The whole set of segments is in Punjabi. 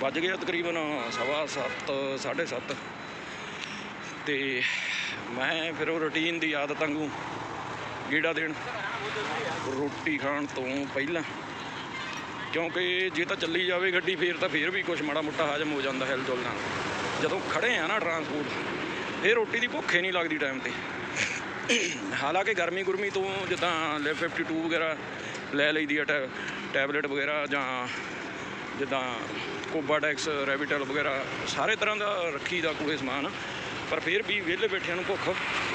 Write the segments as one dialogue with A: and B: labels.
A: ਵੱਜ ਗਿਆ ਤਕਰੀਬਨ ਸਵਾ ਸੱਤ, ਸਾਢੇ ਸੱਤ। ਤੇ ਮੈਂ ਫਿਰ ਉਹ ਰੁਟੀਨ ਦੀ ਆਦਤ ਵਾਂਗੂ ਗੇੜਾ ਦੇਣ, ਰੋਟੀ ਖਾਣ ਤੋਂ ਪਹਿਲਾਂ। ਕਿਉਂਕਿ ਜੇ ਤਾਂ ਚੱਲੀ ਜਾਵੇ ਗੱਡੀ, ਫੇਰ ਤਾਂ ਫੇਰ ਵੀ ਕੁਝ ਮਾੜਾ ਮੋਟਾ ਹਜਮ ਹੋ ਜਾਂਦਾ ਹਿਲ ਜੁਲ ਨਾਲ। ਜਦੋਂ ਖੜੇ ਆ ਨਾ ਟਰਾਂਸਪੋਰਟ ਫੇਰ ਰੋਟੀ ਦੀ ਭੁੱਖੇ ਨਹੀਂ ਲੱਗਦੀ ਟਾਈਮ ਤੇ। ਹਾਲਾਂਕਿ ਗਰਮੀ ਗੁਰਮੀ ਤੋਂ ਜਿੱਦਾਂ ਲਿਵ 52 ਵਗੈਰਾ ਲੈ ਲਈਦੀ ਆ, ਟੈ- ਟੈਬਲੇਟ ਵਗੈਰਾ ਜਾਂ ਜਿੱਦਾਂ ਕੋਬਾਡੈਕਸ ਰੈਬਿਟਲ ਵਗੈਰਾ ਸਾਰੇ ਤਰ੍ਹਾਂ ਦਾ ਰੱਖੀ ਦਾ ਕੋਈ ਸਮਾਨ ਪਰ ਫਿਰ ਵੀ ਵਿਹਲੇ ਬੈਠਿਆਂ ਨੂੰ ਭੁੱਖ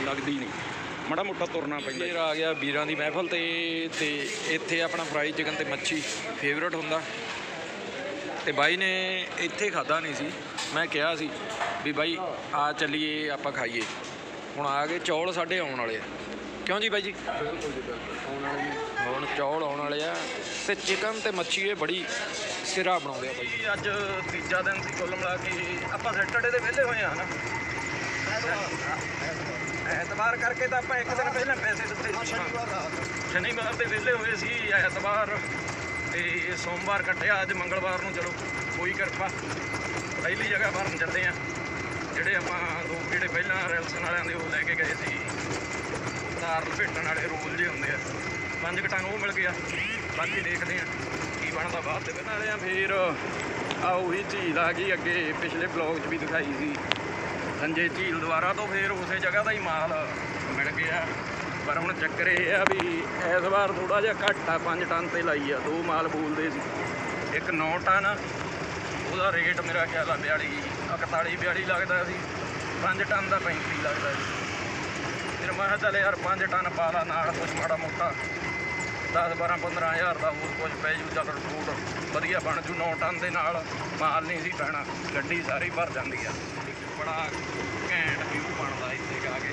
A: ਲੱਗਦੀ ਨਹੀਂ। ਮਾੜਾ ਮੋਟਾ ਤੁਰਨਾ ਪੈਂਦਾ
B: ਫੇਰ ਆ ਗਿਆ ਵੀਰਾਂ ਦੀ ਮਹਿਫਲ ਤੇ ਤੇ ਇੱਥੇ ਆਪਣਾ ਫਰਾਈ ਚਿਕਨ ਤੇ ਮੱਛੀ ਫੇਵਰਟ ਹੁੰਦਾ। ਤੇ ਬਾਈ ਨੇ ਇੱਥੇ ਖਾਦਾ ਨਹੀਂ ਸੀ। ਮੈਂ ਕਿਹਾ ਸੀ ਵੀ ਬਾਈ ਆ ਚੱਲੀਏ ਆਪਾਂ ਖਾਈਏ। ਹੁਣ ਆ ਗਏ ਚੌਲ ਸਾਡੇ ਆਉਣ ਵਾਲੇ ਆ। ਕਿਉਂ ਜੀ ਬਾਈ ਜੀ? ਹੁਣ ਚੌਲ ਆਉਣ ਵਾਲੇ ਆ ਤੇ ਚਿਕਨ ਤੇ ਮੱਛੀ ਇਹ ਬੜੀ ਸਿਰਾ ਬਣਾਉਂਦੇ ਆ ਬਾਈ।
A: ਜੀ ਅੱਜ ਤੀਜਾ ਦਿਨ ਸੀ ਕੁੱਲ ਮਿਲਾ ਕੇ। ਆਪਾਂ ਸੈਟਰਡੇ ਦੇ ਵਿਹਲੇ ਹੋਏ ਆ ਨਾ ਐਤਵਾਰ ਕਰਕੇ ਤਾਂ ਆਪਾਂ ਇੱਕ ਦਿਨ ਪਹਿਲਾਂ ਪੈਸੇ ਦਿੱਤੇ। ਸੀ ਸ਼ਨੀਵਾਰ ਦੇ ਵਿਹਲੇ ਹੋਏ ਸੀ ਐਤਵਾਰ। ਤੇ ਸੋਮਵਾਰ ਕੱਟਿਆ ਅੱਜ ਮੰਗਲਵਾਰ ਨੂੰ ਚਲੋ ਕੋਈ ਕਿਰਪਾ। ਪਹਿਲੀ ਜਗ੍ਹਾ ਭਰਨ ਚੱਲੇ ਆ। ਜਿਹੜੇ ਆਪਾਂ ਦੋ ਜਿਹੜੇ ਪਹਿਲਾਂ ਰੈਲਸਨ ਵਾਲਿਆਂ ਦੇ ਉਹ ਲੈ ਕੇ ਗਏ ਸੀ। ਤਾਰ ਲਪੇਟਣ ਵਾਲੇ ਰੋਲ ਜਿਹੇ ਹੁੰਦੇ ਆ। ਪੰਜ ਘਟਾਂ ਉਹ ਮਿਲ ਗਿਆ। ਬਾਕੀ ਦੇਖਦੇ ਆ। ਬਣਦਾ ਬਾਅਦ ਦੇ ਨਾਲੇ ਆ ਫੇਰ ਆ ਉਹੀ ਝੀਲ ਆ ਗਈ ਅੱਗੇ, ਪਿਛਲੇ ਬਲੌਗ 'ਚ ਵੀ ਦਿਖਾਈ ਸੀ। ਸੰਜੇ ਝੀਲ ਦੁਆਰਾ ਤੋਂ ਫੇਰ ਉਸੇ ਜਗ੍ਹਾ ਦਾ ਹੀ ਮਾਲ ਮਿਲ ਗਿਆ। ਪਰ ਹੁਣ ਚੱਕਰ ਇਹ ਆ ਵੀ ਇਸ ਵਾਰ ਥੋੜਾ ਜਿਹਾ ਘੱਟ ਆ 5 ਟਨ ਤੇ ਲਾਈ ਆ, ਦੋ ਮਾਲ ਬੋਲਦੇ ਸੀ। ਇੱਕ 9 ਟਨ, ਉਹਦਾ ਰੇਟ ਮੇਰਾ ਖਿਆਲ ਆ 42 41 42 ਲੱਗਦਾ ਸੀ। 5 ਟਨ ਦਾ 35 ਲੱਗਦਾ ਸੀ। ਫਿਰ ਮੈਂ ਕਿਹਾ ਚੱਲ ਯਾਰ 5 ਟਨ ਪਾ ਲਾ ਨਾਲ ਕੁਝ ਮਾੜਾ ਮੋਟਾ। 10 12 15 ਹਜ਼ਾਰ ਦਾ ਹੋਰ ਕੁਝ ਪੈ ਜੂ, ਚੱਲ ਫੂਡ ਵਧੀਆ ਬਣ ਜੂ 9 ਟਨ ਦੇ ਨਾਲ ਮਾਲ ਨਹੀਂ ਸੀ ਪੈਣਾ, ਗੱਡੀ ਸਾਰੀ ਭਰ ਜਾਂਦੀ ਆ। ਬੜਾ ਘੈਂਟ ਵਿਊ ਬਣਦਾ ਇੱਥੇ ਆ ਕੇ।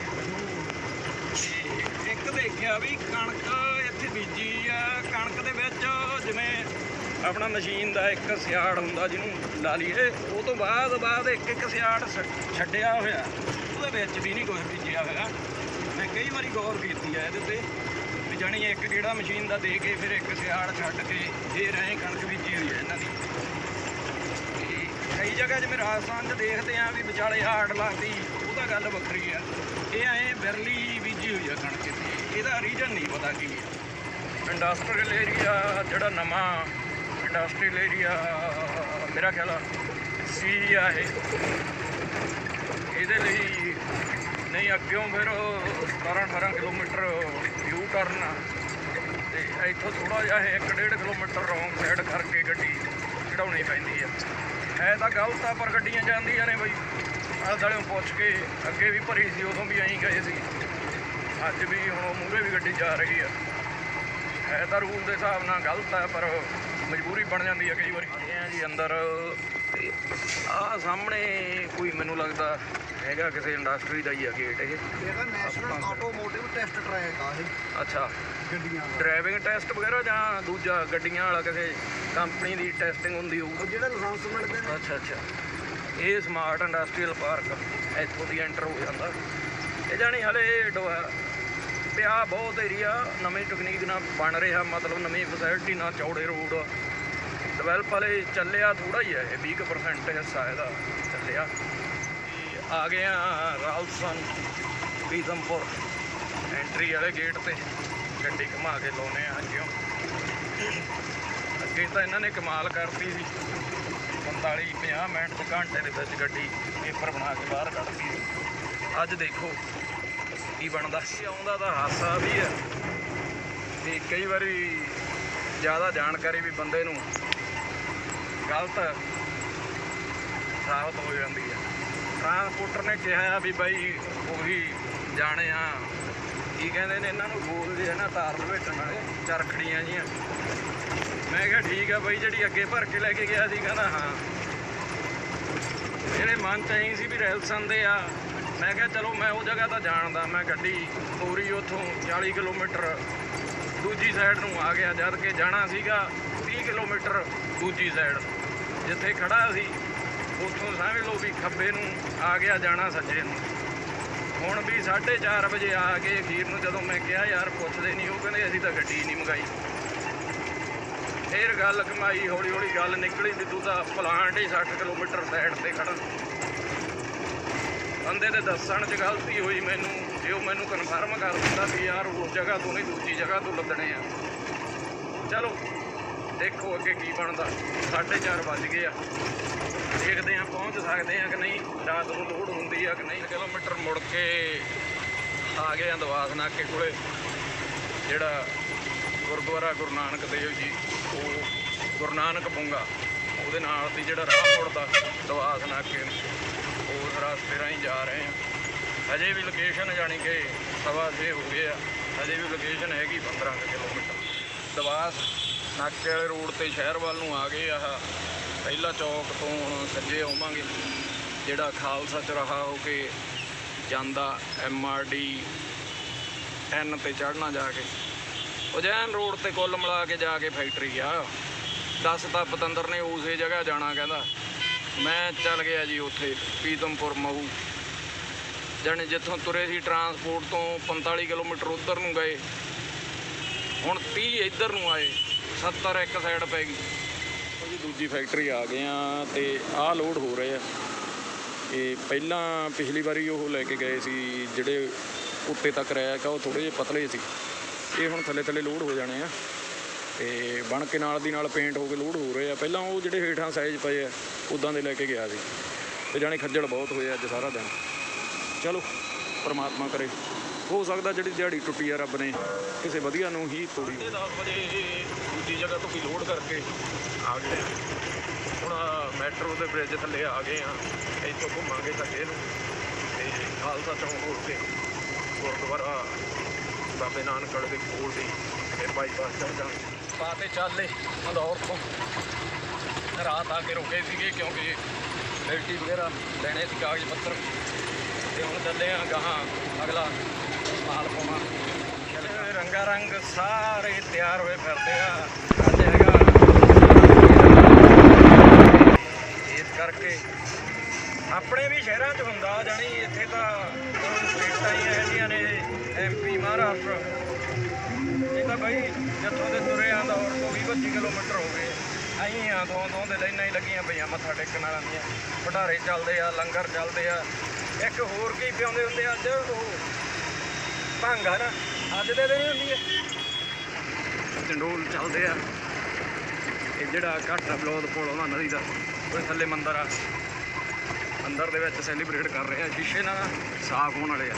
A: ਤੇ ਇੱਕ ਦੇਖਿਆ ਵੀ ਕਣਕ ਇੱਥੇ ਬੀਜੀ ਆ, ਕਣਕ ਦੇ ਵਿੱਚ ਜਿਵੇਂ ਆਪਣਾ ਮਸ਼ੀਨ ਦਾ ਇੱਕ ਸਿਆੜ ਹੁੰਦਾ ਜਿਹਨੂੰ ਲਾ ਲਈਏ, ਉਹ ਤੋਂ ਬਾਅਦ ਬਾਅਦ ਇੱਕ ਇੱਕ ਸਿਆੜ ਛ- ਛੱਡਿਆ ਹੋਇਆ। ਉਹਦੇ ਵਿੱਚ ਵੀ ਨਹੀਂ ਕੁਝ ਬੀਜਿਆ ਹੋਇਆ। ਮੈਂ ਕਈ ਵਾਰੀ ਗੌਰ ਕੀਤੀ ਆ ਇਹਦੇ ਤੇ। ਜਾਣੀ ਇੱਕ ਗੇੜਾ ਮਸ਼ੀਨ ਦਾ ਦੇ ਕੇ ਫਿਰ ਇੱਕ ਸਿਆੜ ਛੱਡ ਕੇ ਫੇਰ ਐਂ ਕਣਕ ਬੀਜੀ ਹੋਈ ਹੈ ਇਹਨਾਂ ਦੀ। ਤੇ ਕਈ ਜਗ੍ਹਾ ਜਿਵੇਂ ਰਾਜਸਥਾਨ 'ਚ ਦੇਖਦੇ ਆ ਵੀ ਵਿਚਾਲੇ ਹਾੜ ਲੱਗਦੀ, ਉਹ ਤਾਂ ਗੱਲ ਵੱਖਰੀ ਆ ਇਹ ਐਂ ਬਿਰਲੀ ਬੀਜੀ ਹੋਈ ਆ ਕਣਕ ਇੱਥੇ। ਇਹਦਾ ਰੀਜਨ ਨਹੀਂ ਪਤਾ ਕੀ ਹੈ। ਇੰਡਸਟਰੀਅਲ ਏਰੀਆ ਜਿਹੜਾ ਨਵਾਂ ਇੰਡਸਟਰੀਅਲ ਏਰੀਆ ਮੇਰਾ ਖਿਆਲ ਆ ਸੀ ਆ ਇਹ। ਇਹਦੇ ਲਈ ਨਹੀਂ, ਅੱਗਿਓਂ ਫਿਰ 17 18 ਕਿਲੋਮੀਟਰ ਯੂ ਟਰਨ ਤੇ ਇੱਥੋਂ ਥੋੜਾ ਜਿਹਾ ਇਹ 1.5 ਕਿਲੋਮੀਟਰ ਰੌਂਗ ਸਾਈਡ ਕਰਕੇ ਗੱਡੀ ਚੜਾਉਣੀ ਪੈਂਦੀ ਆ। ਹੈ ਤਾਂ ਗਲਤ ਆ, ਪਰ ਗੱਡੀਆਂ ਜਾਂਦੀਆਂ ਨੇ ਬਈ। ਆਲੇ ਦੁਆਲੇ ਪੁੱਛ ਕੇ ਅੱਗੇ ਵੀ ਭਰੀ ਸੀ, ਉਦੋਂ ਵੀ ਐਂ ਗਏ ਸੀ। ਅੱਜ ਵੀ ਹੁਣ ਮੂਹਰੇ ਵੀ ਗੱਡੀ ਜਾ ਰਹੀ ਆ। ਹੈ ਤਾਂ ਰੂਲ ਦੇ ਹਿਸਾਬ ਨਾਲ ਗਲਤ ਆ, ਪਰ ਮਜਬੂਰੀ ਬਣ ਜਾਂਦੀ ਆ ਕਈ ਵਾਰੀ। ਆ ਜੀ ਅੰਦਰ। ਆ ਸਾਹਮਣੇ ਕੋਈ ਮੈਨੂੰ ਲੱਗਦਾ ਹੈਗਾ ਕਿਸੇ ਇੰਡਸਟਰੀ ਦਾ ਹੀ ਆ ਗੇਟ ਇਹ।
C: ਇਹਦਾ ਨੈਸ਼ਨਲ ਆਟੋਮੋਟਿਵ ਟੈਸਟ ਟਰੈਕ ਆ ਇਹ।
A: ਅੱਛਾ।
C: ਗੱਡੀਆਂ ਦਾ।
A: ਡਰਾਈਵਿੰਗ ਟੈਸਟ ਵਗੈਰਾ ਜਾਂ ਦੂਜਾ ਗੱਡੀਆਂ ਵਾਲਾ ਕਿਸੇ ਕੰਪਨੀ ਦੀ ਟੈਸਟਿੰਗ ਹੁੰਦੀ ਹੋਊ?
C: ਉਹ ਜਿਹੜਾ ਲਾਇਸੈਂਸ ਮਿਲਦੇ ਨੇ।
A: ਅੱਛਾ ਅੱਛਾ। ਇਹ ਸਮਾਰਟ ਇੰਡਸਟਰੀਅਲ ਪਾਰਕ ਇੱਥੋਂ ਦੀ ਐਂਟਰ ਹੋ ਜਾਂਦਾ। ਇਹ ਜਾਣੀ ਹਲੇ ਪਿਆ ਬਹੁਤ ਏਰੀਆ ਨਵੀਂ ਟੈਕਨੀਕ ਨਾਲ ਬਣ ਰਿਹਾ ਮਤਲਬ ਨਵੀਂ ਫੈਸਿਲਿਟੀ ਨਾਲ ਚੌੜੇ ਰੋਡ ਡਿਵੈਲਪ ਹਲੇ ਚੱਲਿਆ ਥੋੜਾ ਹੀ ਹੈ ਇਹ 20% ਹਿੱਸਾ ਇਹਦਾ ਚੱਲਿਆ। ਆ ਗਏ ਆ ਰਾਲਸਨ ਬੀਜ਼ਮਪੁਰ ਐਂਟਰੀ ਵਾਲੇ ਗੇਟ ਤੇ ਗੱਡੀ ਘੁਮਾ ਕੇ ਲਾਉਨੇ ਆ ਅੱਗੇ ਅੱਗੇ ਤਾਂ ਇਹਨਾਂ ਨੇ ਕਮਾਲ ਕਰਤੀ ਸੀ। 45 50 ਮਿੰਟ ਤੇ ਘੰਟੇ ਦੇ ਵਿੱਚ ਗੱਡੀ ਪੇਪਰ ਬਣਾ ਕੇ ਬਾਹਰ ਕੱਢਦੀ ਸੀ। ਅੱਜ ਦੇਖੋ ਕੀ ਬਣਦਾ। ਆਉਂਦਾ ਤਾਂ ਹਾਸਾ ਵੀ ਹੈ ਤੇ ਕਈ ਵਾਰੀ ਜ਼ਿਆਦਾ ਜਾਣਕਾਰੀ ਵੀ ਬੰਦੇ ਨੂੰ ਗਲਤ ਸਾਬਤ ਹੋ ਜਾਂਦੀ ਹੈ ਟਰਾਂਸਪੋਰਟਰ ਨੇ ਕਿਹਾ ਵੀ ਬਾਈ ਉਹੀ ਜਾਣੇ ਆ। ਕੀ ਕਹਿੰਦੇ ਨੇ, ਇਹਨਾਂ ਨੂੰ ਬੋਲਦੇ ਆ ਨਾ ਤਾਰ ਲਵੇਟਣ ਵਾਲੇ, ਚਰਖੜੀਆਂ ਜੀਆਂ। ਮੈਂ ਕਿਹਾ ਠੀਕ ਆ ਬਾਈ, ਜਿਹੜੀ ਅੱਗੇ ਭਰ ਕੇ ਲੈ ਕੇ ਗਿਆ ਸੀ, ਕਹਿੰਦਾ ਹਾਂ। ਜਿਹੜੇ ਮਨ ਚ ਐਂ ਸੀ ਵੀ ਰੈਲਸਨ ਦੇ ਆ। ਮੈਂ ਕਿਹਾ ਚਲੋ, ਮੈਂ ਉਹ ਜਗ੍ਹਾ ਤਾਂ ਜਾਣਦਾ, ਮੈਂ ਗੱਡੀ ਪੂਰੀ ਉੱਥੋਂ 40 ਕਿਲੋਮੀਟਰ ਦੂਜੀ ਸਾਈਡ ਨੂੰ ਆ ਗਿਆ, ਜਦ ਕਿ ਜਾਣਾ ਸੀਗਾ 30 ਕਿਲੋਮੀਟਰ ਦੂਜੀ ਸਾਈਡ ਜਿੱਥੇ ਖੜਾ ਸੀ। ਉੱਥੋਂ ਸਮਝ ਲਓ ਵੀ ਖੱਬੇ ਨੂੰ ਆ ਗਿਆ ਜਾਣਾ ਸੱਜੇ ਨੂੰ। ਹੁਣ ਵੀ 4:30 ਵਜੇ ਆ ਕੇ ਅਖੀਰ ਨੂੰ ਜਦੋਂ ਮੈਂ ਕਿਹਾ, ਯਾਰ, ਪੁੱਛਦੇ ਨਹੀਂ ਉਹ ਕਹਿੰਦੇ, ਅਸੀਂ ਤਾਂ ਗੱਡੀ ਨਹੀਂ ਮੰਗਾਈ। ਫੇਰ ਗੱਲ ਕਮਾਈ ਹੌਲੀ ਹੌਲੀ ਗੱਲ ਨਿਕਲੀ ਬਿੱਦੂ ਤੂੰ ਤਾਂ ਪਲਾਂਟ ਹੀ 60 ਕਿਲੋਮੀਟਰ ਸਾਈਡ ਤੇ ਖੜਾ ਬੰਦੇ ਦੇ ਦੱਸਣ 'ਚ ਗਲਤੀ ਹੋਈ ਮੈਨੂੰ ਜੇ ਉਹ ਮੈਨੂੰ ਕਨਫਰਮ ਕਰ ਦਿੰਦਾ ਵੀ ਯਾਰ ਉਸ ਜਗ੍ਹਾ ਤੋਂ ਨਹੀਂ ਦੂਜੀ ਜਗ੍ਹਾ ਤੋਂ ਲੱਦਣੇ ਆ। ਚਲੋ ਦੇਖੋ ਅੱਗੇ ਕੀ ਬਣਦਾ। 4:30 ਵੱਜ ਗਏ ਆ। ਦੇਖਦੇ ਆ ਪਹੁੰਚ ਸਕਦੇ ਆ ਕਿ ਨਹੀਂ। ਰਾਤ ਨੂੰ ਲੋਡ ਹੁੰਦੀ ਆ ਕਿ ਨਹੀਂ। ਕਿਲੋਮੀਟਰ ਮੁੜ ਕੇ ਆ ਗਏ ਆ ਦਵਾਸ ਨਾਕੇ ਕੋਲੇ। ਜਿਹੜਾ ਗੁਰਦੁਆਰਾ ਗੁਰੂ ਨਾਨਕ ਦੇਵ ਜੀ, ਉਹ ਗੁਰੂ ਨਾਨਕ ਪੁੰਗਾ ਉਹਦੇ ਨਾਲ ਦੀ ਜਿਹੜਾ ਰਾਹ ਮੁੜਦਾ ਦਵਾਸ ਨਾਕੇ ਨੂੰ ਉਸ ਰਸਤੇ ਰਾਹੀਂ ਜਾ ਰਹੇ ਆ ਹਜੇ ਵੀ ਲੋਕੇਸ਼ਨ ਜਾਣੀ ਕਿ ਸਵਾ ਛੇ ਹੋ ਗਏ ਆ। ਹਜੇ ਵੀ ਲੋਕੇਸ਼ਨ ਹੈਗੀ 15 ਕੁ ਕਿਲੋਮੀਟਰ। ਦਵਾਸ ਨਾਕੇ ਵਾਲੇ ਰੋਡ ਤੇ ਸ਼ਹਿਰ ਵੱਲ ਨੂੰ ਆ ਗਏ ਆਹ। ਪਹਿਲਾ ਚੌਕ ਤੋਂ ਹੁਣ ਸੱਜੇ ਆਵਾਂਗੇ। ਜਿਹੜਾ ਖਾਲਸਾ ਚੌਰਾਹਾ ਹੋ ਕੇ ਜਾਂਦਾ ਐੱਮ ਆਰ ਡੀ, ਐਨ ਤੇ ਚੜਨਾ ਜਾ ਕੇ। ਉਜੈਨ ਰੋਡ ਤੇ ਕੁੱਲ ਮਿਲਾ ਕੇ ਜਾ ਕੇ ਫੈਕਟਰੀ ਆ। ਦੱਸ ਤਾਂ ਪਤੰਦਰ ਨੇ ਉਸੇ ਜਗ੍ਹਾ ਜਾਣਾ ਕਹਿੰਦਾ। ਮੈਂ ਚੱਲ ਗਿਆ ਜੀ ਉੱਥੇ, ਪੀਤਮਪੁਰ ਮਹੂ। ਜਾਣੀ ਜਿੱਥੋਂ ਤੁਰੇ ਸੀ ਟਰਾਂਸਪੋਰਟ ਤੋਂ 45 ਕਿਲੋਮੀਟਰ ਉੱਧਰ ਨੂੰ ਗਏ। ਹੁਣ 30 ਇੱਧਰ ਨੂੰ ਆਏ। 70 ਇੱਕ ਸਾਈਡ ਪੈ ਗਈ। ਉਹ ਜੀ ਦੂਜੀ ਫੈਕਟਰੀ ਆ ਗਏ ਆ ਤੇ ਆਹ ਲੋਡ ਹੋ ਰਹੇ ਆ। ਇਹ ਪਹਿਲਾਂ ਪਿਛਲੀ ਵਾਰੀ ਉਹ ਲੈ ਕੇ ਗਏ ਸੀ, ਜਿਹੜੇ ਉੱਤੇ ਤੱਕ ਰੈਕ ਆ, ਉਹ ਥੋੜੇ ਜਿਹੇ ਪਤਲੇ ਸੀ। ਇਹ ਹੁਣ ਥੱਲੇ ਥੱਲੇ ਲੋਡ ਹੋ ਜਾਣੇ ਆ। ਤੇ ਬਣ ਕੇ ਨਾਲ ਦੀ ਨਾਲ ਪੇਂਟ ਹੋ ਕੇ ਲੋਡ ਹੋ ਰਹੇ ਆ। ਪਹਿਲਾਂ ਉਹ ਜਿਹੜੇ ਹੇਠਾਂ ਸਾਈਜ਼ ਪਏ ਆ ਉਦਾਂ ਦੇ ਲੈ ਕੇ ਗਿਆ ਸੀ। ਤੇ ਜਾਣੇ ਖੱਜਲ ਬਹੁਤ ਹੋਏ ਅੱਜ ਸਾਰਾ ਦਿਨ। ਚਲੋ, ਪਰਮਾਤਮਾ ਕਰੇ। ਹੋ ਸਕਦਾ ਜਿਹੜੀ ਦਿਹਾੜੀ ਟੁੱਟੀ ਆ ਰੱਬ ਨੇ, ਕਿਸੇ ਵਧੀਆ ਨੂੰ ਹੀ ਤੋੜੀ 10 ਵਜੇ ਦੂਜੀ ਜਗ੍ਹਾ ਤੋਂ ਵੀ ਲੋਡ ਕਰਕੇ ਆ ਗਏ ਹੁਣ ਮੈਟਰੋ ਦੇ ਬ੍ਰਿਜ ਥੱਲੇ ਆ ਗਏ ਆ। ਇੱਥੋਂ ਘੁੰਮਾਂਗੇ ਥੱਲੇ ਨੂੰ। ਤੇ ਖਾਲਸਾ ਚੌਂਕ ਹੋ ਕੇ ਗੁਰਦੁਆਰਾ ਬਾਬੇ ਨਾਨਕੜ ਦੇ ਕੋਲ ਦੀ ਫਿਰ ਬਾਈਪਾਸ ਚੱਲ ਜਾਣਾ ਪਾਤੇ ਚੱਲੇ ਮਲੌਰ ਤੋਂ। ਰਾਤ ਆ ਕੇ ਰੁਕੇ ਸੀਗੇ ਕਿਉਂਕਿ ਮਿਲਟੀ ਵਗੈਰਾ ਲੈਣੇ ਸੀ ਕਾਗਜ਼ ਪੱਤਰ। ਤੇ ਹੁਣ ਚੱਲੇ ਆ ਗਾਹਾਂ ਅਗਲਾ ਮਾਲ ਪਾਉਣਾ। ਚੱਲੇ ਰੰਗਾ ਰੰਗ ਸਾਰੇ ਤਿਆਰ ਹੋਏ ਫਿਰਦੇ ਆ। ਅੱਜ ਹੈਗਾ ਇਸ ਕਰਕੇ ਆਪਣੇ ਵੀ ਸ਼ਹਿਰਾਂ 'ਚ ਹੁੰਦਾ, ਜਾਣੀ ਇੱਥੇ ਤਾਂ ਸਟੇਟਾਂ ਹੀ ਇਹੋ ਜਿਹੀਆਂ ਨੇ ਐਮਪੀ ਮਹਾਰਾਸ਼ਟਰ। ਇਹ ਤਾਂ ਬਈ ਜਿੱਥੋਂ ਦੇ ਤੁਰੇ ਆ ਦੌੜ ਤੋਂ 20 25 ਕਿਲੋਮੀਟਰ ਹੋ ਗਏ। ਅਸੀਂ ਆ ਦੋ ਦੋ ਦੇ ਲਾਈਨਾਂ ਹੀ ਲੱਗੀਆਂ ਪਈਆਂ ਮੱਥਾ ਟੇਕਣ ਵਾਲਿਆਂ ਦੀਆਂ। ਭੰਡਾਰੇ ਚੱਲਦੇ ਆ, ਲੰਗਰ ਚੱਲਦੇ ਆ। ਇੱਕ ਹੋਰ ਕੀ ਪਿਆਉਂਦੇ ਹੁੰਦੇ ਆ ਅੱਜ? ਉਹ ਭੰਗ ਆ ਨਾ, ਅੱਜ ਦੇ ਦਿਨ ਹੀ ਹੁੰਦੀ ਹੈ। ਚੰਡੋਲ ਚੱਲਦੇ ਆ। ਇਹ ਜਿਹੜਾ ਘਾਟਾ ਬਲੌਦ ਕੋਲ ਉਹਨਾਂ ਨਦੀ ਦਾ, ਉਹ ਥੱਲੇ ਮੰਦਰ ਆ। ਅੰਦਰ ਦੇ ਵਿੱਚ ਸੈਲੀਬ੍ਰੇਟ ਕਰ ਰਹੇ ਆ ਸ਼ੀਸ਼ੇ ਨਾਲ ਸਾਫ਼ ਹੋਣ ਵਾਲੇ ਆ।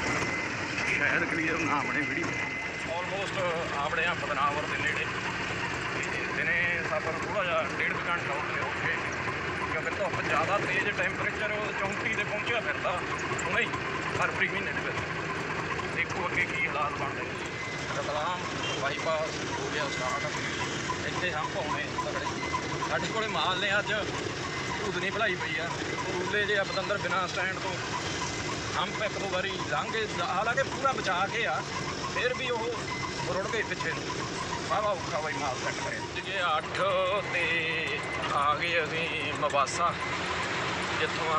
A: ਸ਼ਾਇਦ ਕਲੀਅਰ ਨਾ ਬਣੇ ਵੀਡੀਓ ਆਲਮੋਸਟ ਆਪਣੇ ਆ ਬਦਨਾਵਰ ਦੇ ਨੇੜੇ। ਦਿਨੇ ਸਫ਼ਰ ਥੋੜਾ ਜਿਹਾ, ਡੇਢ ਕੁ ਘੰਟਾ ਉੱਤੇ ਉੱਠੇ ਕਿਉਂਕਿ ਧੁੱਪ ਜ਼ਿਆਦਾ ਤੇਜ਼ ਟੈਂਪਰੇਚਰ 34 ਤੇ ਪਹੁੰਚਿਆ ਫਿਰਦਾ। ਹੁਣੇ ਹੀ ਫਰਵਰੀ ਮਹੀਨੇ ਦੇ ਵਿੱਚ। ਅੱਗੇ ਕੀ ਹਾਲਾਤ ਬਣਦੇ ਰਤਲਾਮ ਬਾਈਪਾਸ ਹੋ ਗਿਆ ਸਟਾਰਟ ਇੱਥੇ ਹੰਪ ਆਉਣੇ ਤਕੜੇ। ਸਾਡੇ ਕੋਲੇ ਮਾਲ ਨੇ ਅੱਜ। ਉਦਨੀ ਭਲਾਈ ਪਈ ਆ। ਰੂਲੇ ਜੇ ਪਤੰਦਰ ਬਿਨਾ ਸਟੈਂਡ ਤੋਂ। ਹੰਪ ਇੱਕ ਦੋ ਵਾਰੀ ਲੰਘੇ। ਹਾਲਾਂਕਿ ਪੂਰਾ ਬਚਾ ਕੇ ਆ। ਫਿਰ ਵੀ ਉਹ ਰੁੜ ਗਏ ਪਿੱਛੇ ਨੂੰ। ਵਾਵਾ ਔਖਾ ਬਾਈ ਮਾਲ ਸੈੱਟ ਕਰੇ ਜੇ 8 ਤੇ ਆ ਗਏ ਅਸੀਂ ਮਵਾਸਾ। ਜਿੱਥੋਂ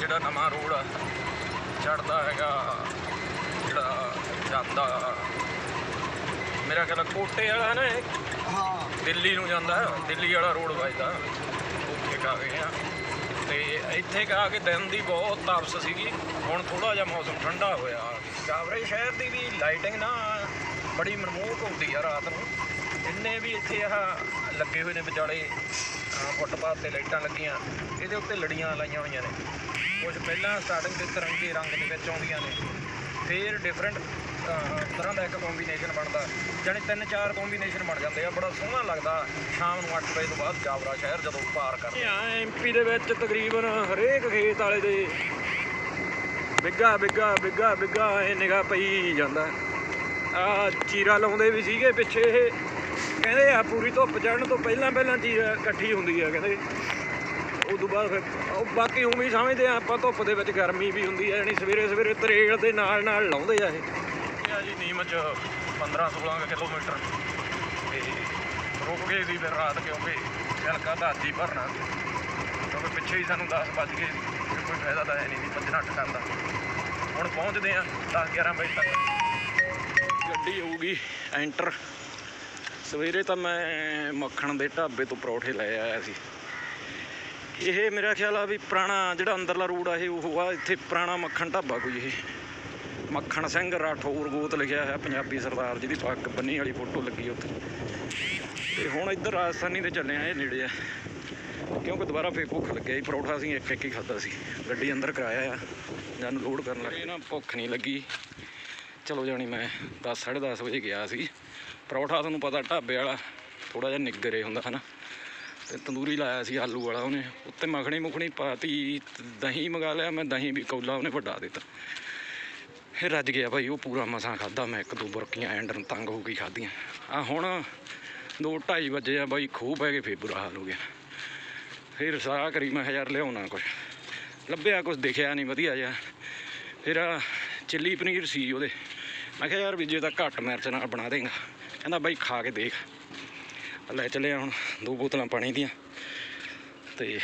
A: ਜਿਹੜਾ ਨਵਾਂ ਰੋਡ ਆ ਚੜਦਾ ਹੈਗਾ ਜਾਂਦਾ। ਮੇਰਾ ਖਿਆਲ ਆ ਕੋਟੇ ਵਾਲਾ ਨਾ ਇਹ।
C: ਹਾਂ।
A: ਦਿੱਲੀ ਨੂੰ ਜਾਂਦਾ ਦਿੱਲੀ ਵਾਲਾ ਰੋਡ ਵੱਜਦਾ। ਉੱਥੇ ਕਾ ਗਏ ਆ। ਤੇ ਇੱਥੇ ਕਾ ਕੇ ਦਿਨ ਦੀ ਬਹੁਤ ਤਪਸ ਸੀਗੀ। ਹੁਣ ਥੋੜਾ ਜਿਹਾ ਮੌਸਮ ਠੰਡਾ ਹੋਇਆ। ਕਾਵਰੇ ਸ਼ਹਿਰ ਦੀ ਵੀ ਲਾਈਟਿੰਗ ਨਾ ਬੜੀ ਮਨਮੋਹਕ ਹੁੰਦੀ ਆ ਰਾਤ ਨੂੰ। ਜਿੰਨੇ ਵੀ ਇੱਥੇ ਆਹ ਲੱਗੇ ਹੋਏ ਨੇ ਵਿਚਾਲੇ ਅਹ ਫੁੱਟਪਾਥ ਤੇ ਲਾਈਟਾਂ ਲੱਗੀਆਂ। ਇਹਦੇ ਉੱਤੇ ਲੜੀਆਂ ਲਾਈਆਂ ਹੋਈਆਂ ਨੇ। ਕੁਝ ਪਹਿਲਾਂ ਸਟਾਰਟਿੰਗ ਦੇ ਤਿਰੰਗੇ ਰੰਗ ਦੇ ਵਿੱਚ ਆਉਂਦੀਆਂ ਨੇ। ਫਿਰ ਡਿਫਰੈਂਟ ਤਰ੍ਹਾਂ ਦਾ ਇੱਕ ਕੰਬੀਨੇਸ਼ਨ ਬਣਦਾ। ਜਾਣੀ ਤਿੰਨ ਚਾਰ ਕੰਬੀਨੇਸ਼ਨ ਬਣ ਜਾਂਦੇ ਆ। ਬੜਾ ਸੋਹਣਾ ਲੱਗਦਾ ਸ਼ਾਮ ਨੂੰ 8 ਵਜੇ ਤੋਂ ਬਾਅਦ ਜਾਵਰਾ ਸ਼ਹਿਰ ਜਦੋਂ ਪਾਰ ਕਰਦੇ ਆ। ਐਮਪੀ ਦੇ ਵਿੱਚ ਤਕਰੀਬਨ ਹਰੇਕ ਖੇਤ ਵਾਲੇ ਦੇ ਬਿੱਗਾ ਬਿੱਗਾ ਬਿੱਗਾ ਬਿੱਗਾ ਇਹ ਨਿਗਾਹ ਪਈ ਜਾਂਦਾ। ਆ ਚੀਰਾ ਲਾਉਂਦੇ ਵੀ ਸੀਗੇ ਪਿੱਛੇ ਇਹ। ਕਹਿੰਦੇ ਆ ਪੂਰੀ ਧੁੱਪ ਚੜਨ ਤੋਂ ਪਹਿਲਾਂ ਪਹਿਲਾਂ ਚੀਰਾ ਇਕੱਠੀ ਹੁੰਦੀ ਆ, ਕਹਿੰਦੇ। ਉਦੋਂ ਬਾਅਦ ਫਿਰ ਉਹ ਬਾਕੀ ਉਵੇਂ ਹੀ ਸਮਝਦੇ ਆ, ਆਪਾਂ ਧੁੱਪ ਦੇ ਵਿੱਚ ਗਰਮੀ ਵੀ ਹੁੰਦੀ ਆ, ਯਾਨੀ ਸਵੇਰੇ ਸਵੇਰੇ ਤਰੇਲ ਦੇ ਨਾਲ ਨਾਲ ਲਾਉਂਦੇ ਆ ਇਹ। ਆ ਜੀ ਨੀਮ ਚ 15 16 ਕਿਲੋਮੀਟਰ। ਤੇ ਰੁਕ ਗਏ ਸੀ ਫਿਰ ਰਾਤ ਕਿਉਂਕਿ ਹਲਕਾ ਦਾਜੀ ਭਰਨਾ ਸੀ। ਕਿਉਂਕਿ ਪਿੱਛੇ ਹੀ ਸਾਨੂੰ 10 ਵੱਜ ਗਏ ਸੀ। ਫਿਰ ਕੋਈ ਫਾਇਦਾ ਤਾਂ ਹੈ ਨਹੀਂ ਸੀ ਭੱਜਣਾ ਟਕਣ ਦਾ। ਹੁਣ ਪਹੁੰਚਦੇ ਆ 10 11 ਵਜੇ ਤੱਕ। ਗੱਡੀ ਹੋਊਗੀ ਐਂਟਰ। ਸਵੇਰੇ ਤਾਂ ਮੈਂ ਮੱਖਣ ਦੇ ਢਾਬੇ ਤੋਂ ਪਰੌਠੇ ਲੈ ਆਇਆ ਸੀ। ਇਹ ਮੇਰਾ ਖਿਆਲ ਆ ਵੀ ਪੁਰਾਣਾ ਜਿਹੜਾ ਅੰਦਰਲਾ ਰੋਡ ਆ ਇਹ ਉਹ ਆ, ਇੱਥੇ ਪੁਰਾਣਾ ਮੱਖਣ ਢਾਬਾ ਕੋਈ ਇਹ। ਮੱਖਣ ਸਿੰਘ ਰਾਠੌਰ ਗੋਤ ਲਿਖਿਆ ਹੋਇਆ, ਪੰਜਾਬੀ ਸਰਦਾਰ ਜਿਹਦੀ ਪੱਗ ਬੰਨੀ ਵਾਲੀ ਫੋਟੋ ਲੱਗੀ ਉੱਥੇ। ਤੇ ਹੁਣ ਇੱਧਰ ਰਾਜਸਥਾਨੀ ਤੇ ਚੱਲੇ ਆ, ਇਹ ਨੇੜੇ ਆ। ਕਿਉਂਕਿ ਦੁਬਾਰਾ ਫੇਰ ਭੁੱਖ ਲੱਗਿਆ ਸੀ ਪਰੌਠਾ ਅਸੀਂ ਇੱਕ ਇੱਕ ਹੀ ਖਾਦਾ ਸੀ। ਗੱਡੀ ਅੰਦਰ ਕਰਾਇਆ ਆ, ਜਾਨੂੰ ਲੋਡ ਕਰਨ ਲੱਗੇ ਨਾ ਭੁੱਖ ਨਹੀਂ ਲੱਗੀ। ਚਲੋ ਜਾਣੀ ਮੈਂ 10 10:30 ਵਜੇ ਗਿਆ ਸੀ। ਪਰੌਠਾ ਤੁਹਾਨੂੰ ਪਤਾ ਢਾਬੇ ਵਾਲਾ ਥੋੜਾ ਜਿਹਾ ਨਿੱਗਰੇ ਹੁੰਦਾ, ਹਨਾ। ਤੇ ਤੰਦੂਰੀ ਲਾਇਆ ਸੀ ਆਲੂ ਵਾਲਾ ਉਹਨੇ। ਉੱਤੇ ਮੱਖਣੀ ਮੁਖਣੀ ਪਾਤੀ, ਦਹੀਂ ਮੰਗਾ ਲਿਆ, ਮੈਂ ਦਹੀਂ ਵੀ ਕੌਲਾ ਉਹਨੇ ਵੱਡਾ ਦਿੱਤਾ। ਫਿਰ ਰੱਜ ਗਿਆ ਭਾਈ ਉਹ ਪੂਰਾ ਮਸਾਂ ਖਾਦਾ ਮੈਂ, ਇੱਕ ਦੋ ਬੁਰਕੀਆਂ ਐਂਡਰ ਤੰਗ ਹੋ ਗਈ ਖਾਧੀਆਂ। ਆ ਹੁਣ 2:30 ਵਜੇ ਆ ਬਾਈ, ਖੂਹ ਪੈ ਕੇ ਫੇਰ ਬੁਰਾ ਹਾਲ ਹੋ ਗਿਆ। ਫਿਰ ਸਾਰਾ ਕਰੀ ਮੈਂ ਕਿਹਾ ਯਾਰ ਲਿਆਉਣਾ ਕੁਝ ਲੱਭਿਆ ਕੁਝ ਦਿਖਿਆ ਨਹੀਂ, ਵਧੀਆ ਜਿਹਾ। ਫਿਰ ਚਿੱਲੀ ਪਨੀਰ ਸੀ ਉਹਦੇ। ਮੈਂ ਕਿਹਾ ਯਾਰ ਵੀ ਜੇ ਤਾਂ ਘੱਟ ਮਿਰਚ ਨਾਲ ਬਣਾ ਦੇਗਾ। ਕਹਿੰਦਾ ਬਾਈ ਖਾ ਕੇ ਦੇਖ। ਲੈ ਚੱਲੇ ਹੁਣ, ਦੋ ਬੋਤਲਾਂ ਪਾਣੀ ਦੀਆਂ। ਤੇ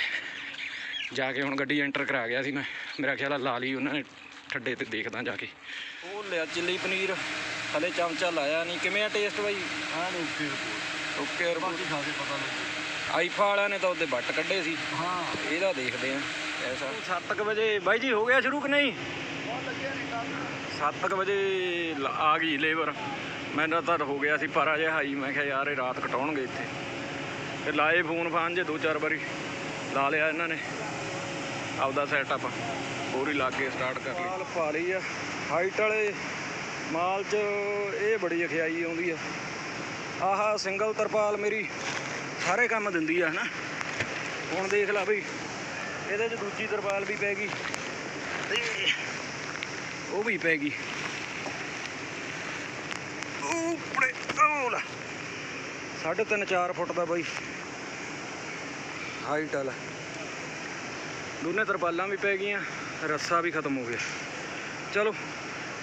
A: ਜਾ ਕੇ ਹੁਣ ਗੱਡੀ ਐਂਟਰ ਕਰਾ ਗਿਆ ਸੀ ਮੈਂ। ਮੇਰਾ ਖਿਆਲ ਆ ਲਾ ਲਈ ਉਹਨਾਂ ਨੇ ਠੱਡੇ ਤੇ ਦੇਖਦਾ ਜਾ ਕੇ। ਉਹ ਲਿਆ ਚਿੱਲੀ ਪਨੀਰ ਹਲੇ ਚਮਚਾ ਲਾਇਆ ਨਹੀਂ। ਕਿਵੇਂ ਆ ਟੇਸਟ ਬਾਈ?
C: ਹਾਂ ਓਕੇ
A: ਓਕੇ
C: ਬਾਕੀ ਖਾ ਕੇ ਪਤਾ ਲੱਗੂ।
A: ਆਈਫਾ ਵਾਲਿਆਂ ਨੇ ਤਾਂ ਉਹਦੇ ਬੱਟ ਕੱਢੇ ਸੀ।
C: ਹਾਂ।
A: ਇਹਦਾ ਦੇਖਦੇ ਆ ਐਸਾ 7:00 ਵਜੇ ਬਾਈ ਜੀ ਹੋ ਗਿਆ ਸ਼ੁਰੂ ਕਿ ਨਹੀਂ? 7:00 ਵਜੇ ਆ ਗਈ ਲੇਬਰ। ਮੈਨੂੰ ਤਾਂ ਹੋ ਗਿਆ ਸੀ ਪਾਰਾ ਜਿਹਾ ਹਾਈ। ਮੈਂ ਕਿਹਾ ਯਾਰ ਇਹ ਰਾਤ ਕਟਾਉਣਗੇ ਇੱਥੇ। ਤੇ ਲਾਏ ਫੋਨ ਫਾਨ ਜੇ ਦੋ ਚਾਰ ਵਾਰੀ। ਲਾ ਲਿਆ ਇਹਨਾਂ ਨੇ। ਆਪਦਾ ਸੈਟਅਪ ਪੂਰੀ ਲਾ ਸਟਾਰਟ ਕਰ ਲਈ ਮਾਲ ਪਾ ਲਈ ਆ। ਹਾਈਟ ਵਾਲੇ ਮਾਲ 'ਚ ਇਹ ਬੜੀ ਅਖਿਆਈ ਆਉਂਦੀ ਆ। ਆਹਾ ਸਿੰਗਲ ਤਰਪਾਲ ਮੇਰੀ ਸਾਰੇ ਕੰਮ ਦਿੰਦੀ ਆ, ਹਨਾ? ਹੁਣ ਦੇਖ ਲੈ ਬਈ, ਇਹਦੇ 'ਚ ਦੂਜੀ ਤਰਪਾਲ ਵੀ ਪੈ ਗਈ ਤੇ ਉਹ ਵੀ ਪੈ ਗਈ। ਉੱਪਰੇ ਉਹ ਲੈ। ਸਾਢੇ ਤਿੰਨ 4 ਫੁੱਟ ਦਾ ਬਈ। ਹਾਈਟ ਵਾਲਾ। ਦੋਨੇ ਤਰਪਾਲਾਂ ਵੀ ਪੈ ਗਈਆਂ, ਰੱਸਾ ਵੀ ਖਤਮ ਹੋ ਗਿਆ। ਚਲੋ,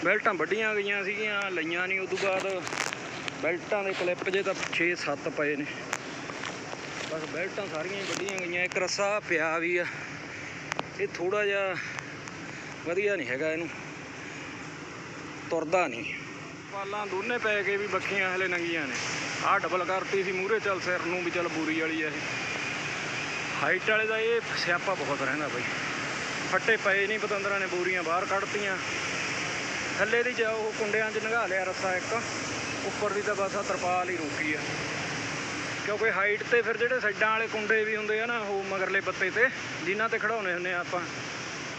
A: ਬੈਲਟਾਂ ਵੱਡੀਆਂ ਗਈਆਂ ਸੀਗੀਆਂ, ਲਈਆਂ ਨਹੀਂ ਉਦੋਂ ਬਾਅਦ। ਬੈਲਟਾਂ ਦੇ ਕਲਿੱਪ ਜੇ ਤਾਂ 6-7 ਪਏ ਨੇ। ਬਸ ਬੈਲਟਾਂ ਸਾਰੀਆਂ ਹੀ ਵੱਡੀਆਂ ਗਈਆਂ, ਇੱਕ ਰੱਸਾ ਪਿਆ ਵੀ ਆ। ਇਹ ਥੋੜਾ ਜਿਹਾ ਵਧੀਆ ਨਹੀਂ ਹੈਗਾ ਇਹਨੂੰ। ਤੁਰਦਾ ਨਹੀਂ। ਪਾਲਾਂ ਦੋਨੇ ਪੈ ਕੇ ਵੀ ਬੱਖੀਆਂ ਹਲੇ ਨੰਗੀਆਂ ਨੇ। ਆਹ ਡਬਲ ਕਰਤੀ ਸੀ ਮੂਰੇ ਚੱਲ ਸਿਰ ਨੂੰ ਵੀ ਚੱਲ ਬੂਰੀ ਵਾਲੀ ਆ ਇਹ। ਹਾਈਟ ਵਾਲੇ ਦਾ ਇਹ ਸਿਆਪਾ ਬਹੁਤ ਰਹਿੰਦਾ ਬਾਈ। ਫੱਟੇ ਪਏ ਨਹੀਂ, ਪਤੰਦਰਾਂ ਨੇ ਬੋਰੀਆਂ ਬਾਹਰ ਕੱਢਤੀਆਂ। ਥੱਲੇ ਦੀ ਜਾ ਉਹ ਕੁੰਡਿਆਂ 'ਚ ਨਗਾ ਲਿਆ ਰੱਸਾ ਇੱਕ। ਉੱਪਰ ਦੀ ਤਾਂ ਬਸ ਆ ਤਰਪਾਲ ਹੀ ਰੋਕੀ ਆ। ਕਿਉਂਕਿ ਹਾਈਟ ਤੇ ਫਿਰ ਜਿਹੜੇ ਸਾਈਡਾਂ ਵਾਲੇ ਕੁੰਡੇ ਵੀ ਹੁੰਦੇ ਆ ਨਾ, ਉਹ ਮਗਰਲੇ ਪੱਤੇ ਤੇ, ਜਿਨ੍ਹਾਂ ਤੇ ਖੜਾਉਣੇ ਹੁੰਦੇ ਆ ਆਪਾਂ,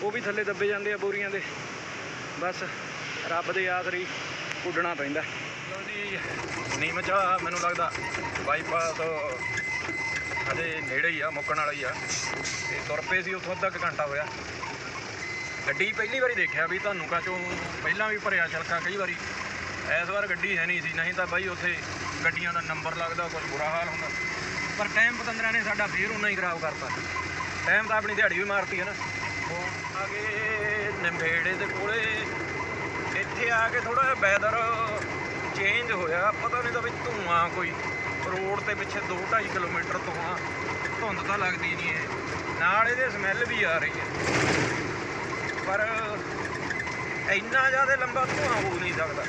A: ਉਹ ਵੀ ਥੱਲੇ ਦੱਬੇ ਜਾਂਦੇ ਆ ਬੋਰੀਆਂ ਦੇ। ਬਸ ਰੱਬ ਦੇ ਆਖਰੀ ਉੱਡਣਾ ਪੈਂਦਾ। ਲਓ ਜੀ, ਨੀਮ ਚਾ ਮੈਨੂੰ ਲੱਗਦਾ ਬਾਈਪਾਸ ਹਜੇ ਨੇੜੇ ਹੀ ਆ, ਮੁੱਕਣ ਵਾਲਾ ਹੀ ਆ। ਤੇ ਤੁਰ ਪਏ ਸੀ, ਉੱਥੋਂ ਅੱਧਾ ਕੁ ਘੰਟਾ ਹੋਇਆ। ਗੱਡੀ ਪਹਿਲੀ ਵਾਰੀ ਦੇਖਿਆ ਵੀ ਤੁਹਾਨੂੰ ਕਾ ਚੋਂ ਪਹਿਲਾਂ ਵੀ ਭਰਿਆ ਛਲਕਾ ਕਈ ਵਾਰੀ। ਇਸ ਵਾਰ ਗੱਡੀ ਹੈ ਨਹੀਂ ਸੀ, ਨਹੀਂ ਤਾਂ ਬਾਈ ਉੱਥੇ ਗੱਡੀਆਂ ਦਾ ਨੰਬਰ ਲੱਗਦਾ ਕੁਝ ਬੁਰਾ ਹਾਲ ਹੁੰਦਾ। ਪਰ ਟਾਈਮ ਪਤੰਦਰਾਂ ਨੇ ਸਾਡਾ ਫੇਰ ਉਨਾ ਹੀ ਖਰਾਬ ਕਰਤਾ। ਟਾਈਮ ਤਾਂ ਆਪਣੀ ਦਿਹਾੜੀ ਵੀ ਮਾਰਤੀ ਹੈ ਨਾ। ਹੁਣ ਆ ਗਏ ਨੰਬੇੜੇ ਦੇ ਕੋਲੇ, ਇੱਥੇ ਆ ਕੇ ਥੋੜਾ ਜਿਹਾ ਵੈਦਰ ਚੇਂਜ ਹੋਇਆ। ਪਤਾ ਨਹੀਂ ਤਾਂ ਵੀ ਧੂਆਂ ਕੋਈ ਰੋਡ ਤੇ ਪਿੱਛੇ 2.5 ਕਿਲੋਮੀਟਰ ਧੂਆਂ ਧੁੰਦ ਤਾਂ ਲੱਗਦੀ ਨਹੀਂ ਹੈ ਨਾਲ ਇਹਦੇ ਸਮੈਲ ਵੀ ਆ ਰਹੀ ਹੈ ਪਰ ਇੰਨਾ ਜ਼ਿਆਦਾ ਲੰਬਾ ਧੂਆਂ ਹੋ ਨਹੀਂ ਸਕਦਾ।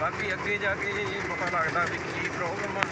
A: ਬਾਕੀ ਅੱਗੇ ਜਾ ਕੇ ਪਤਾ ਲੱਗਦਾ ਵੀ ਕੀ ਪ੍ਰੋਬਲਮ ਆ।